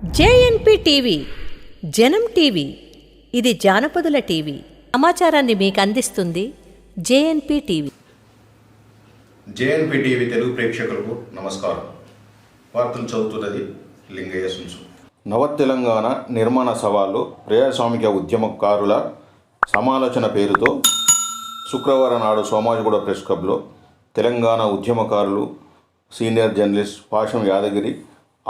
JNP TV జనం TV ఇది జానపదుల TV. సమాచారాన్ని మీకు అందిస్తుంది JNP TV. JNP TV Telugu ప్రేక్షకులకు నమస్కారం. వార్తలు చదువుతున్నది లింగయ్య సుంసు నవ తెలంగాణ నిర్మాణ సవాళ్ళు ప్రజాస్వామిక ఉద్యమకారుల సమాలోచన పేరుతో శుక్రవారం నాడు సోమాజిగూడ ప్రెస్ క్లబ్లో తెలంగాణ ఉద్యమకారులు senior journalist Pasham Yadagiri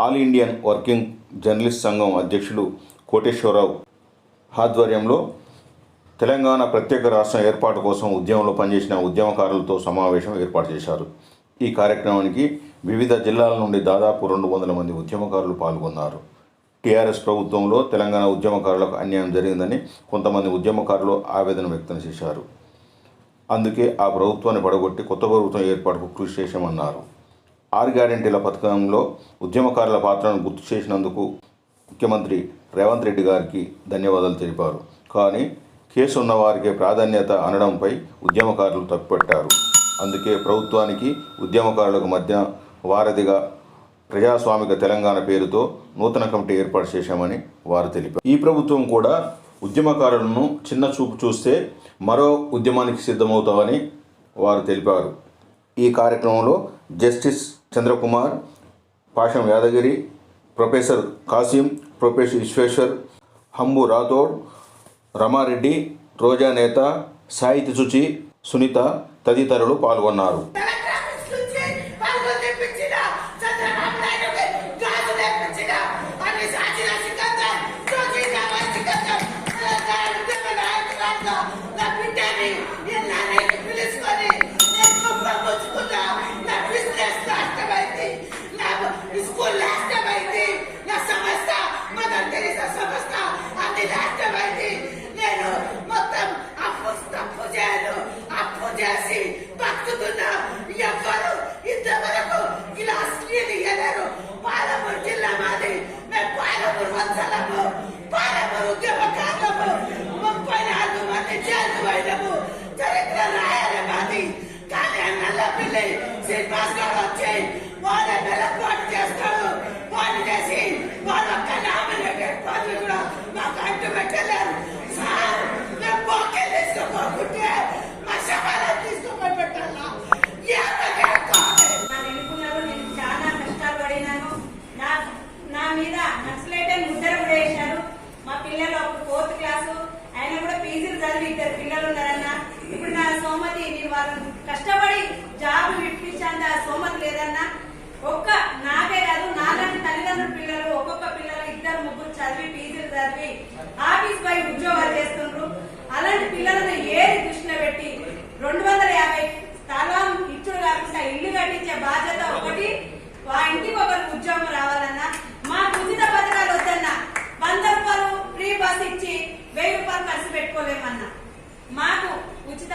all Indian working journalist సంఘం అధ్యక్షులు కోటేశ్వరరావు ఆధ్వర్యంలో తెలంగాణ ప్రత్యేక రాష్ట్రం ఏర్పాటు కోసం ఉద్యమంలో పనిచేసిన ఉద్యమకారులతో సమావేశం ఏర్పాటు చేశారు. ఈ కార్యక్రమానికి వివిధ జిల్లాల నుండి దాదాపు రెండు వందల మంది ఉద్యమకారులు పాల్గొన్నారు. టీఆర్ఎస్ ప్రభుత్వంలో తెలంగాణ ఉద్యమకారులకు అన్యాయం జరిగిందని కొంతమంది ఉద్యమకారులు ఆవేదన వ్యక్తం చేశారు. అందుకే ఆ ప్రభుత్వాన్ని పడగొట్టి కొత్త ప్రభుత్వం ఏర్పాటుకు కృషి చేశామన్నారు. ఆరు గ్యారెంటీల పథకంలో ఉద్యమకారుల పాత్రను గుర్తు చేసినందుకు ముఖ్యమంత్రి రేవంత్ రెడ్డి గారికి ధన్యవాదాలు తెలిపారు. కానీ కేసు ఉన్న వారికి ప్రాధాన్యత అనడంపై ఉద్యమకారులు తప్పుపట్టారు. అందుకే ప్రభుత్వానికి ఉద్యమకారులకు మధ్య వారధిగా ప్రజాస్వామిక తెలంగాణ పేరుతో నూతన కమిటీ ఏర్పాటు చేశామని వారు తెలిపారు. ఈ ప్రభుత్వం కూడా ఉద్యమకారులను చిన్న చూపు చూస్తే మరో ఉద్యమానికి సిద్ధమవుతామని వారు తెలిపారు. ఈ కార్యక్రమంలో justice Chandrakumar Pasham Yadagiri professor Kasim professor Vishweshwar హంబు Rathod Ramareddy Roja నేత సాహిత్య శుచి సునీత తదితరులు పాల్గొన్నారు. ఆ నల్ల పిల్లి శ్రీనివాస్ గారు వచ్చాయి వాళ్ళ మెల్లపాటు చేస్తాడు వాళ్ళు చేసి వాళ్ళు ఒక్క నామినేటెడ్ పనులు కూడా మాకు అడ్డు పెట్టలేరు సార్ మేము బొక్కే తీసుకోకుంటే మా శవాలను తీసుకొని పెట్టాలా ఏమని కావాలి నన్ను ఎన్నుకున్నారు నేను చాలా కష్టాలు పడినాను నా నా మీద నక్సలైట్ అని ముద్ర కూడా వేశారు మా పిల్లలు అప్పుడు ఫోర్త్ క్లాసు ఆయన కూడా పీజీలు చదివి ఇద్దరు పిల్లలు ఉన్నారన్న ఇప్పుడు నా సోమతి నేను వాళ్ళని కష్టపడి జాబ్ ఇప్పించాను ఆ సోమతి లేదన్నా ఒక్క నాకే కాదు నాలాంటి తల్లిదండ్రుల పిల్లలు ఒక్కొక్క పిల్లలు ఇద్దరు ముగ్గురు చదివి పీజీలు చదివి ఆఫీస్ పై ఉద్యోగాలు చేస్తుండ్రు. అలాంటి పిల్లలను ఏది దృష్టిలో పెట్టి రెండు వందల యాభై స్థలం ఇచ్చుడు కాకుండా ఇల్లు కట్టించే బాధ్యత ఒకటి. ఆ ఇంటికి ఒకరికి ఉద్యోగం రావాలన్నా మా ఉచిత పథకాలు వద్దన్నా వంద రూపాయలు ఫ్రీ బస్ ఇచ్చి వెయ్యి రూపాయలు ఖర్చు పెట్టుకోలేమన్నా. మాకు ఉచిత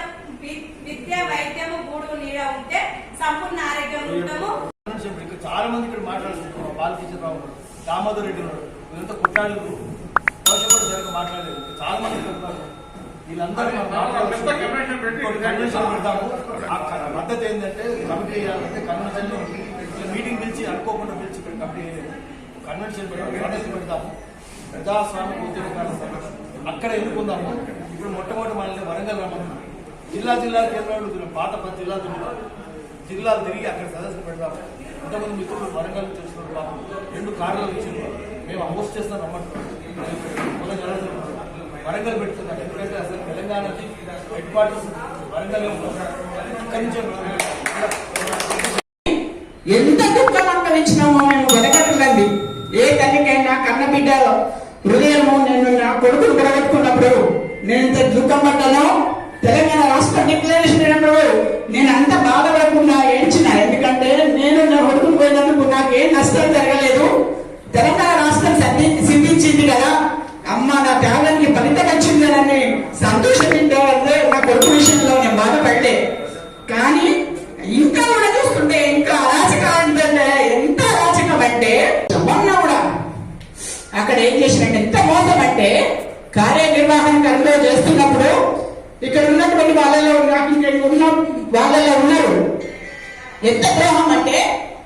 విద్య వైద్యము గూడు నీడ ఉంటే సంపూర్ణ ఆరోగ్యం ఉంటాము. ఇక్కడ చాలా మంది ఇక్కడ మాట్లాడుతున్నారు. బాలకృష్ణ రావు ఉన్నాడు, దామోదర్ రెడ్డి ఉన్నాడు వీళ్ళంతా కుట్రాలు కౌశల్ కూడా సరిగ్గా మాట్లాడలేదు. చాలా మంది ఉన్నారు. వీళ్ళందరూ కన్వెన్షన్ పెడతాము. మద్దతు ఏంటంటే కమిటీ చేయాలంటే కన్వెన్షన్ మీటింగ్ పిలిచి అనుకోకుండా పిలిచి కమిటీ కన్వెన్షన్ మద్దతు పెడతాము. ప్రజాస్వామ్య ఉద్యమకాల సంఘం అక్కడ ఎన్నుకుందాము. ఇప్పుడు మొట్టమొదటి మనల్ని వరంగల్ రమ్మన్నాం. జిల్లా జిల్లా కేంద్రాలు పాత పది జిల్లా జిల్లాలు తిరిగి అక్కడ సదస్సు పెడతాము. ఇంతమంది మిత్రులు వరంగల్ చేస్తున్నారు పాపం. రెండు కార్లు ఇచ్చిండ్రు మేము హోస్ట్ చేస్తాం రమ్మంటున్నాం వరంగల్ పెడుతున్నారు ఎందుకంటే అసలు తెలంగాణకి హెడ్ క్వార్టర్స్ వరంగల్ ఎంత దుఃఖం అనుభవించినామో మేము వెనకట్లండి ఏ తల్లికైనా కన్నబిడ్డ హృదయము నేను నా కొడుకును పొరగొట్టుకున్నప్పుడు నేను ఎంత దుఃఖం పడ్డాను తెలంగాణ రాష్ట్ర డిక్లరేషన్ అయినప్పుడు నేను అంత బాధపడుతున్నాను ఇక్కడ ఏం చేసినట్టు ఎంత మోసం అంటే కార్యనిర్వహణ కర్మలో చేస్తున్నప్పుడు ఇక్కడ ఉన్నటువంటి వాళ్ళలో నాకు ఇక్కడ ఉన్న వాళ్ళలో ఉన్నారు. ఎంత ద్రోహం అంటే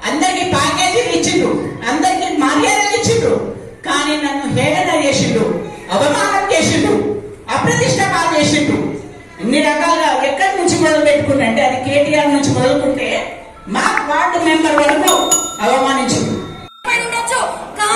అందరికి ప్యాకేజీలు ఇచ్చిండ్రు. అందరికి మర్యాదలు ఇచ్చిండ్రు. కానీ నన్ను హేళన చేసిండు అవమానం చేసిండు అప్రతిష్ట పాలు చేసిండు ఇన్ని రకాలుగా ఎక్కడి నుంచి మొదలు పెట్టుకున్నంటే అది కేటీఆర్ నుంచి మొదలుకుంటే మా వార్డు మెంబర్ వరకు అవమానించిండు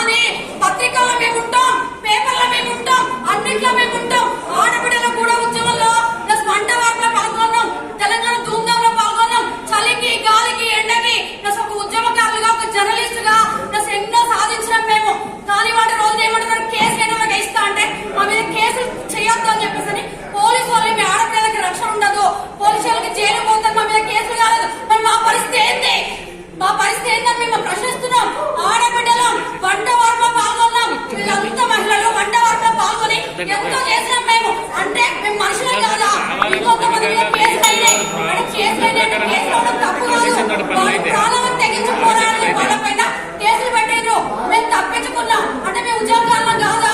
కానీ పత్రికల్లో మేము ఉంటాం పేపర్లో మేము ఉంటాం అన్నిట్లో మేము ఉంటాం. ఆడబిడ్డలు కూడా ఉద్యమంలో ప్లస్ వంట వాటిలో పాల్గొన్నాం తెలంగాణ ధూమ్ధాంలో పాల్గొన్నాం. చలికి గాలికి ఎండకి ప్లస్ ఒక ఉద్యమకారులుగా ఒక జర్నలిస్ట్గా ప్లస్ ఎన్నో సాధించినాం మేము. కానీ వాటి రోజు ఏమంటున్నారు? కేసు ఎన్నోగా ఇస్తా అంటే మా మీద కేసులు చేయొద్దు అని చెప్పేసి పోలీసు వాళ్ళకి ఆడపిల్లలకి రక్షణ ఉండదు. పోలీసు వాళ్ళకి జైలు పోతారు మా మీద కేసులు కాలేదు మరి మా పరిస్థితి ఏంటి మా పరిస్థితి ఏంటని మేము ప్రశ్నిస్తున్నాం. ఆడబిడ్డలం వంట వరకు పాల్గొన్నాం. వీళ్ళంతా మహిళలు వంట వరకు పాల్గొని ఎంతో చేసినాం మేము. అంటే మేము మనుషులే కాదా? ఇంకొంతమంది కేసులు అయినాయి. కేసులు అయినాయి కేసులు అవడం తప్పు కాదు. ప్రాణాలను తెగించి పోరాడాలి వాళ్ళపైన కేసులు మేము తప్పించుకున్నాం. అంటే మేము ఉద్యోగాలను కాదా?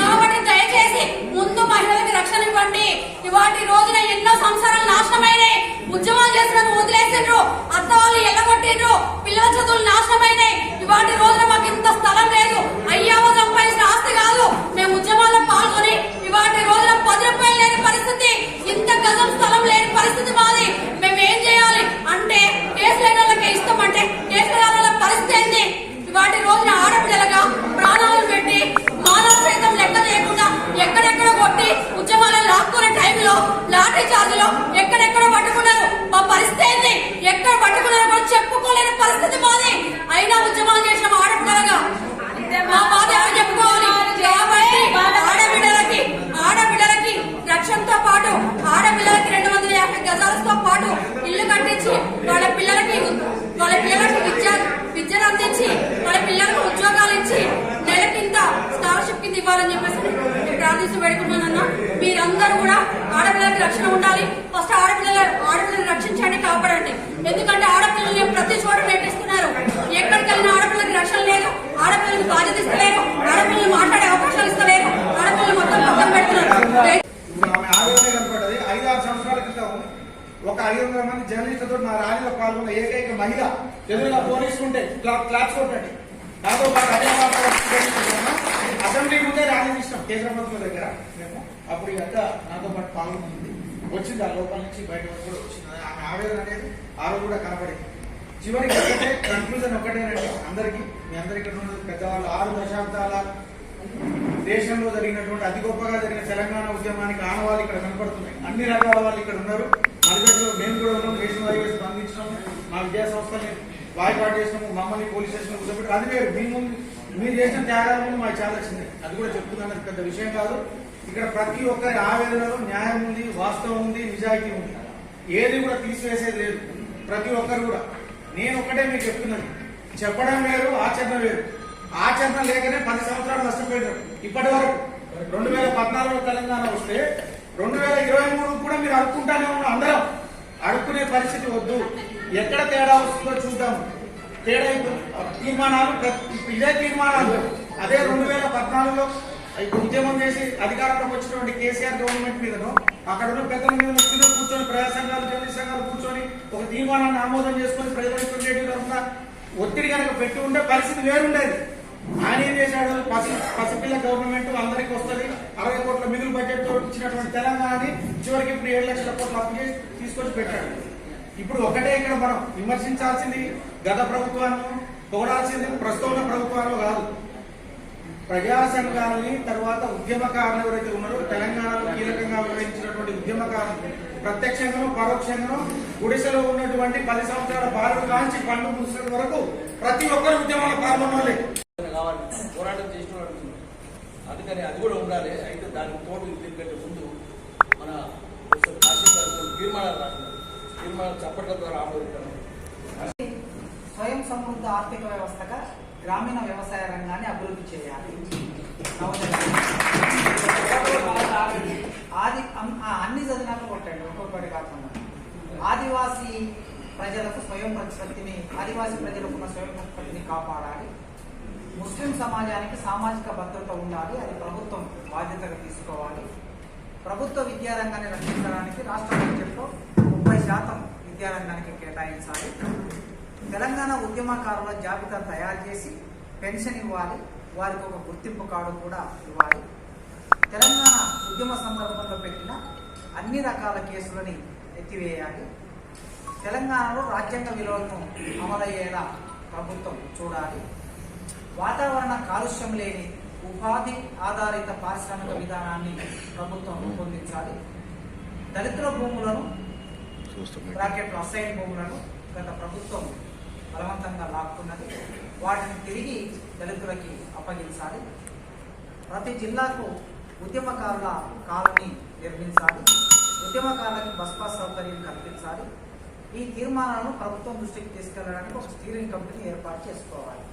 కాబట్టి దయచేసి ముందు మహిళలకు రక్షణ ఇవ్వండి. ఇవాటి రోజున ఎన్నో సంవత్సరాలు నాశనమైనాయి. ఉద్యమాలు చేసిన వదిలేసిండ్రు. అత్త వాళ్ళు ఎల్లగొట్టిండ్రు. పిల్లల చదువులు నాశనమైనాయి. ఇవాటి రోజున మాకు ఇంత స్థలం లేదు. అయ్యావో సంపాదించిన ఆస్తి కాదు. మేము ఉద్యమాల్లో పాల్గొని ఇవాటి రోజున పది రూపాయలు లేని పరిస్థితి ఇంత గజం స్థలం లేని పరిస్థితి మాది. మేము ఏం చేయాలి? అంటే కేసు లేని వాళ్ళకి ఇస్తాం కేసు లేని వాళ్ళ పరిస్థితి ఏంటి వాటి రోజున ఆడపిల్లలుగా ప్రాణాలు పెట్టి మానవ సైతం లెక్క చేయకుండా ఎక్కడెక్కడ కొట్టి ఉద్యమాలను లాక్కునే టైంలో లాఠీ చార్జీలో ఎక్కడెక్కడ పట్టుకున్నారు మా పరిస్థితి ఏంది ఎక్కడ పట్టుకున్నారో కూడా చెప్పుకోలేని పరిస్థితి మాది అయినా ఉద్యమాలు చేసిన ఆడపిల్లలుగా మా బాధ ఎవరు చెప్పుకోవాలి కాబట్టి ఆడబిడ్డలకి ఆడబిడ్డలకి రక్షణతో పాటు ఆడపిల్లలకి రెండు వందల యాభై గజాలతో పాటు ఇల్లు కట్టించి వాళ్ళ పిల్లలకి వాళ్ళ పిల్లలకి విద్య విద్యను అందించి వాళ్ళ పిల్లలకు ఉద్యోగాలు ఇచ్చి నెల కింద స్కాలర్షిప్ కింద ఇవ్వాలని చెప్పేసి నేను ప్రార్థిస్తూ పెడుతున్నానన్న మీరందరూ కూడా ఆడపిల్లలకి రక్షణ ఉండాలి ఫస్ట్ ఆడపిల్లల ఆడపిల్లలు రక్షించండి కాపాడండి ఎందుకంటే ఆడపిల్లల్ని ప్రతి చోట నేర్పిస్తున్నారు ఎక్కడికి వెళ్ళినా ఆడపిల్లలకి రక్షణ లేదు ఆడపిల్లలకి బాధ్యత ఇస్తలేరు ఆడపిల్లలు మాట్లాడే అవకాశాలు ఇస్తలేరు ఆడపిల్లలు మొత్తం పక్కన పెడుతున్నారు ఇప్పుడు ఆమె ఆవేదన కనపడ్డది ఐదు ఆరు సంవత్సరాల క్రితం ఒక ఐదు వందల మంది జర్నలిస్టులతో నా ర్యాలీలో పాల్గొన్న ఏకైక మహిళ ఎదురుగా పోలీసులు ఉంటే క్లాప్స్ కొట్టండి. నాతో పాటు అదే అసెంబ్లీ ముందే ర్యాలీ తీసినాం కేంద్రమంత్రుల దగ్గర. మేము అప్పుడు ఈ నాతో పాటు పాల్గొంది వచ్చింది ఆ లోపల నుంచి బయట వరకు కూడా వచ్చింది. ఆమె ఆవేదన అనేది ఆ రోజు కూడా కనపడింది చివరికి ఒకటే కన్క్లూజన్ ఒకటేనండి. అందరికీ మీ అందరికీ పెద్దవాళ్ళు ఆరు దశాబ్దాల దేశంలో జరిగినటువంటి అతి గొప్పగా జరిగిన తెలంగాణ ఉద్యమానికి ఆనవాళ్ళు ఇక్కడ కనపడుతున్నాయి. అన్ని రకాల వాళ్ళు ఇక్కడ ఉన్నారు. అందులో మేము కూడా ఉన్నాం. దేశం వైపు స్పందించినాము మా విద్యా సంస్థని బాయ్పాటు చేసినాము. మమ్మల్ని పోలీస్ స్టేషన్ కూర్చోబెట్టి అది వేరు. మీ ముందు మీరు చేసిన త్యాగాల మాకు చాలా చిన్నది అది కూడా చెప్తున్నాను పెద్ద విషయం కాదు. ఇక్కడ ప్రతి ఒక్కరి ఆవేదనలో న్యాయం ఉంది వాస్తవం ఉంది నిజాయితీ ఉంది. ఏది కూడా తీసివేసేది లేదు. ప్రతి ఒక్కరు కూడా. నేను ఒకటే మీకు చెప్తున్నాను చెప్పడం వేరు ఆచరణ వేరు. ఆచరణ లేకనే పది సంవత్సరాలు నష్టపోయినారు. ఇప్పటి వరకు రెండు వేల పద్నాలుగులో తెలంగాణ వస్తే రెండు వేల ఇరవై మూడు కూడా మీరు అడుక్కుంటానే ఉన్నాం అందరం. అడుక్కునే పరిస్థితి వద్దు. ఎక్కడ తేడా వస్తుందో చూద్దాం. తేడా తీర్మానాలు ఇదే తీర్మానాలు. అదే రెండు వేల పద్నాలుగులో ఉద్యమం చేసి అధికారంలోకి వచ్చినటువంటి కేసీఆర్ గవర్నమెంట్ మీదను అక్కడ ఉన్న పెద్దల మీద ముఖ్యంగా కూర్చొని ప్రజా సంఘాలు జర్నలిస్ట్ సంఘాలు కూర్చొని ఒక తీర్మానాన్ని ఆమోదం చేసుకొని ప్రజలకు ఒత్తిడి కనుక పెట్టి ఉంటే పరిస్థితి వేరుండేది. ఆయన ఏం చేశాడు? పసి పసిపిల్ల గవర్నమెంట్ అందరికి వస్తుంది. అరవై కోట్ల మిగులు బడ్జెట్తో ఇచ్చినటువంటి తెలంగాణని చివరికి ఇప్పుడు ఏడు లక్షల కోట్ల అప్పు చేసి తీసుకొచ్చి పెట్టాడు. ఇప్పుడు ఒకటే ఇక్కడ మనం విమర్శించాల్సింది గత ప్రభుత్వాన్ని పొగడాల్సింది ప్రస్తుతం ఉన్న ప్రభుత్వాలు కాదు. ప్రజా సంఘాలని తర్వాత ఉద్యమకారులు ఎవరైతే ఉన్నారో తెలంగాణలో కీలకంగా వ్యవహరించినటువంటి ఉద్యమకారులు ప్రత్యక్షంగాను పరోక్షంగాను గుడిసెలో ఉన్నటువంటి పది సంవత్సరాల బాలు కాంచి పండు ముసలి వరకు ప్రతి ఒక్కరు ఉద్యమంలో పాల్గొనాలి. కావాలి. పోరాటం చేసిన వాడు అందుకని అది కూడా ఉండాలి. అయితే దానికి తోడు దీనికంటే ముందు మన కాశీ గారు తీర్మానాలు రాసినారు తీర్మానాలు చప్పట్ల ద్వారా ఆమోదించారు. స్వయం సమృద్ధ ఆర్థిక వ్యవస్థగా గ్రామీణ వ్యవసాయ రంగాన్ని అభివృద్ధి చేయాలి. ఆది అన్ని చదివినాక కొట్టండి. ఒక్కొక్కటి కాకుండా. ఆదివాసీ ప్రజలకు స్వయం ప్రతిపత్తిని ఆదివాసీ ప్రజలకు ఉన్న స్వయం ప్రతిపత్తిని కాపాడాలి. ముస్లిం సమాజానికి సామాజిక భద్రత ఉండాలి అది ప్రభుత్వం బాధ్యతగా తీసుకోవాలి. ప్రభుత్వ విద్యారంగాన్ని రక్షించడానికి రాష్ట్ర బడ్జెట్లో ముప్పై శాతం విద్యారంగానికి కేటాయించాలి. తెలంగాణ ఉద్యమకారుల జాబితా తయారు చేసి పెన్షన్ ఇవ్వాలి. వారికి ఒక గుర్తింపు కార్డు కూడా ఇవ్వాలి. తెలంగాణ ఉద్యమ సందర్భంలో పెట్టిన అన్ని రకాల కేసులని ఎత్తివేయాలి. తెలంగాణలో రాజ్యాంగ విలువలను అమలయ్యేలా ప్రభుత్వం చూడాలి. వాతావరణ కాలుష్యం లేని ఉపాధి ఆధారిత పారిశ్రామిక విధానాన్ని ప్రభుత్వం రూపొందించాలి. దళితుల భూములను బ్రాకెట్లు అసైన్ భూములను గత ప్రభుత్వం బలవంతంగా లాక్కున్నది. వాటిని తిరిగి దళితులకి అప్పగించాలి. ప్రతి జిల్లాకు ఉద్యమకారుల కాలనీ నిర్మించాలి. ఉద్యమకారులకి బస్ పాస్ సౌకర్యం కల్పించాలి. ఈ తీర్మానాలను ప్రభుత్వం దృష్టికి తీసుకెళ్ళడానికి ఒక స్టీరింగ్ కమిటీని ఏర్పాటు చేసుకోవాలి.